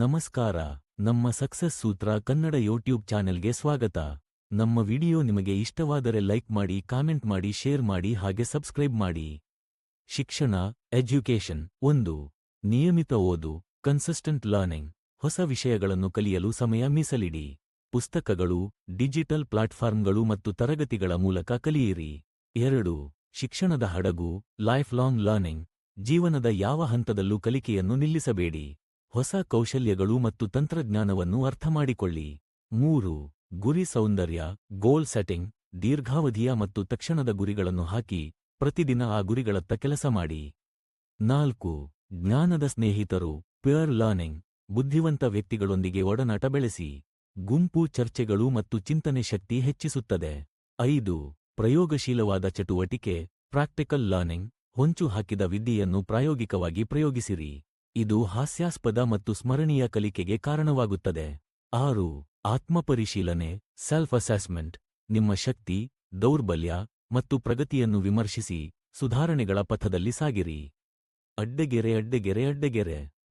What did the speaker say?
ನಮಸ್ಕಾರ, ನಮ್ಮ ಸಕ್ಸಸ್ ಸೂತ್ರ ಕನ್ನಡ ಯೂಟ್ಯೂಬ್ ಚಾನೆಲ್ಗೆ ಸ್ವಾಗತ. ನಮ್ಮ ವಿಡಿಯೋ ನಿಮಗೆ ಇಷ್ಟವಾದರೆ ಲೈಕ್ ಮಾಡಿ, ಕಾಮೆಂಟ್ ಮಾಡಿ, ಶೇರ್ ಮಾಡಿ ಹಾಗೆ ಸಬ್ಸ್ಕ್ರೈಬ್ ಮಾಡಿ. ಶಿಕ್ಷಣ ಎಜ್ಯುಕೇಷನ್ ಒಂದು, ನಿಯಮಿತ ಓದು, ಕನ್ಸಿಸ್ಟೆಂಟ್ ಲರ್ನಿಂಗ್, ಹೊಸ ವಿಷಯಗಳನ್ನು ಕಲಿಯಲು ಸಮಯ ಮೀಸಲಿಡಿ. ಪುಸ್ತಕಗಳು, ಡಿಜಿಟಲ್ ಪ್ಲಾಟ್ಫಾರ್ಮ್ಗಳು ಮತ್ತು ತರಗತಿಗಳ ಮೂಲಕ ಕಲಿಯಿರಿ. ಎರಡು, ಶಿಕ್ಷಣದ ಹಡಗು, ಲೈಫ್ ಲಾಂಗ್ ಲರ್ನಿಂಗ್, ಜೀವನದ ಯಾವ ಹಂತದಲ್ಲೂ ಕಲಿಕೆಯನ್ನು ನಿಲ್ಲಿಸಬೇಡಿ. ಹೊಸ ಕೌಶಲ್ಯಗಳು ಮತ್ತು ತಂತ್ರಜ್ಞಾನವನ್ನು ಅರ್ಥಮಾಡಿಕೊಳ್ಳಿ. ಮೂರು, ಗುರಿ ಸೌಂದರ್ಯ ಗೋಲ್ ಸೆಟ್ಟಿಂಗ್ ದೀರ್ಘಾವಧಿಯ ಮತ್ತು ತಕ್ಷಣದ ಗುರಿಗಳನ್ನು ಹಾಕಿ, ಪ್ರತಿದಿನ ಆ ಗುರಿಗಳತ್ತ ಕೆಲಸ ಮಾಡಿ. ನಾಲ್ಕು, ಜ್ಞಾನದ ಸ್ನೇಹಿತರು ಪ್ಯೂರ್ ಲರ್ನಿಂಗ್ ಬುದ್ಧಿವಂತ ವ್ಯಕ್ತಿಗಳೊಂದಿಗೆ ಒಡನಾಟ ಬೆಳೆಸಿ. ಗುಂಪು ಚರ್ಚೆಗಳು ಮತ್ತು ಚಿಂತನೆ ಶಕ್ತಿ ಹೆಚ್ಚಿಸುತ್ತದೆ. ಐದು, ಪ್ರಯೋಗಶೀಲವಾದ ಚಟುವಟಿಕೆ ಪ್ರಾಕ್ಟಿಕಲ್ ಲರ್ನಿಂಗ್ ಹೊಂಚು ಹಾಕಿದ ವಿದ್ಯೆಯನ್ನು ಪ್ರಾಯೋಗಿಕವಾಗಿ ಪ್ರಯೋಗಿಸಿರಿ. ಇದು ಹಾಸ್ಯಾಸ್ಪದ ಮತ್ತು ಸ್ಮರಣೀಯ ಕಲಿಕೆಗೆ ಕಾರಣವಾಗುತ್ತದೆ. ಆರು, ಆತ್ಮಪರಿಶೀಲನೆ ಸೆಲ್ಫ್ ಅಸೆಸ್ಮೆಂಟ್ ನಿಮ್ಮ ಶಕ್ತಿ, ದೌರ್ಬಲ್ಯ ಮತ್ತು ಪ್ರಗತಿಯನ್ನು ವಿಮರ್ಶಿಸಿ, ಸುಧಾರಣೆಗಳ ಪಥದಲ್ಲಿ ಸಾಗಿರಿ. ಅಡ್ಡಗೆರೆ ಅಡ್ಡಗೆರೆ ಅಡ್ಡಗೆರೆ.